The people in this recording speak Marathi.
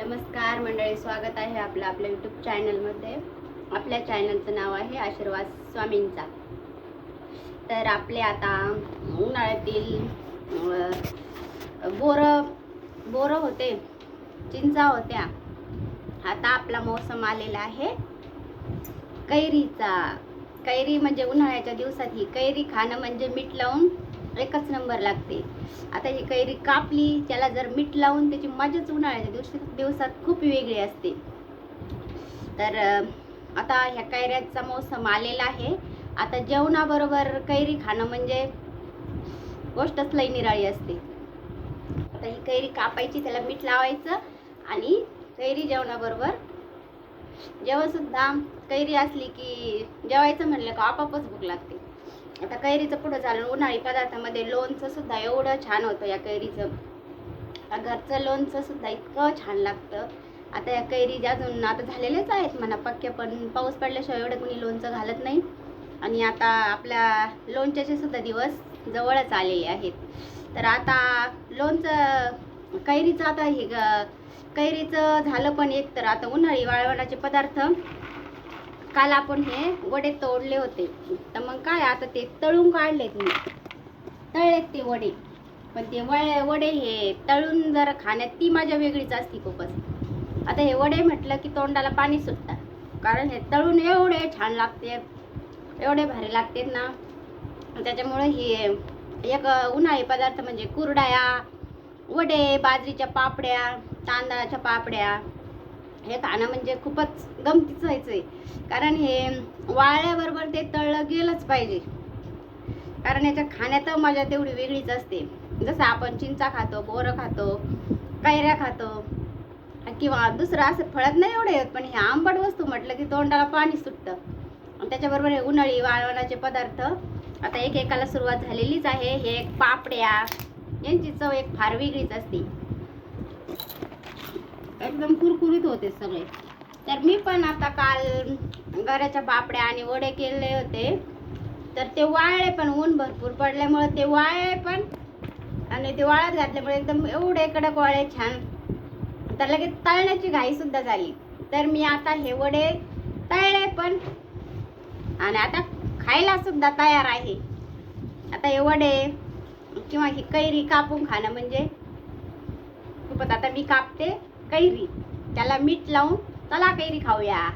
नमस्कार मंडळी स्वागत आहे आपलं आपल्या यूट्यूब चॅनलमध्ये आपल्या चॅनलचं नाव आहे आशीर्वाद स्वामींचा. तर आपले आता उन्हाळ्यातील बोरं बोरं होते चिंचा होत्या. आता आपला मोसम आलेला आहे. कैरीचा कैरी म्हणजे उन्हाळ्याच्या दिवसात ही कैरी खाणं म्हणजे मीठ लावून एकच नंबर लागते. आता ही कैरी कापली त्याला जर मीठ लावून त्याची मजाच उन्हाळ्याच्या दिवशी दिवसात खूप वेगळी असते. तर आता ह्या कैऱ्याचा मोसम आलेला आहे. आता जेवणाबरोबर कैरी खाणं म्हणजे गोष्टच लई निराळी असते. आता ही कैरी कापायची त्याला मीठ लावायचं आणि कैरी जेवणाबरोबर जेव्हा सुद्धा कैरी असली की जेवायचं म्हणलं का आपापच भूक लागते. आता कैरीचं पुढं चालून उन्हाळी पदार्थामध्ये लोणचं सुद्धा एवढं छान होतं या कैरीचं. घरचं लोणचं सुद्धा इतकं छान लागतं. आता या कैरी अजून आता झालेल्याच आहेत म्हणा पक्क्या पण पाऊस पडल्याशिवाय एवढं कोणी लोणचं घालत नाही. आणि आता आपल्या लोणच्याचे सुद्धा दिवस जवळच आलेले आहेत. तर आता लोणचं कैरीचं आता हे ग- कैरीचं झालं पण एक तर आता उन्हाळी वाळवणाचे पदार्थ. काल आपण हे वडे तोडले होते. तर मग काय आता ते तळून काढलेत मी. तळलेत ते वडे. पण ते वळे वडे हे तळून जर खाण्यात ती मजा वेगळीच असते खूपच. आता हे वडे म्हटलं की तोंडाला पाणी सुटतं. कारण हे तळून एवढे छान लागते. एवढे भारी लागतात ना. त्याच्यामुळे हे एक उन्हाळी पदार्थ म्हणजे कुरड्या वडे बाजरीच्या पापड्या तांदळाच्या पापड्या हे खाणं म्हणजे खूपच गमतीचं व्हायचं आहे कारण हे वाळल्याबरोबर ते तळलं गेलंच पाहिजे. कारण याच्या खाण्यात मजा तेवढी वेगळीच असते. जसं आपण चिंचा खातो बोरं खातो कैऱ्या खातो किंवा दुसरं असं फळत नाही एवढे होत पण हे आंबट वस्तू म्हटलं की तोंडाला पाणी सुटतं. आणि त्याच्याबरोबर हे उन्हाळी वाळवणाचे पदार्थ आता एक एकाला सुरुवात झालेलीच आहे. हे एक पापड्या यांची चव एक फार वेगळीच असते. एकदम कुरकुरीत होते सगळे. तर मी पण आता काल गऱ्याच्या पापड्या आणि वडे केले होते. तर ते वाळले पण ऊन भरपूर पडल्यामुळे ते वाळले पण आणि ते वाळत घातल्यामुळे एकदम एवढे कडक वाळे छान. तर लगेच तळण्याची घाईसुद्धा झाली. तर मी आता हे वडे तळले पण आणि आता खायला सुद्धा तयार आहे. आता हे वडे किंवा ही कैरी कापून खाणं म्हणजे खूपच आता मी कापते. कैरी. त्याला मीठ लावून चला कैरी खाऊया.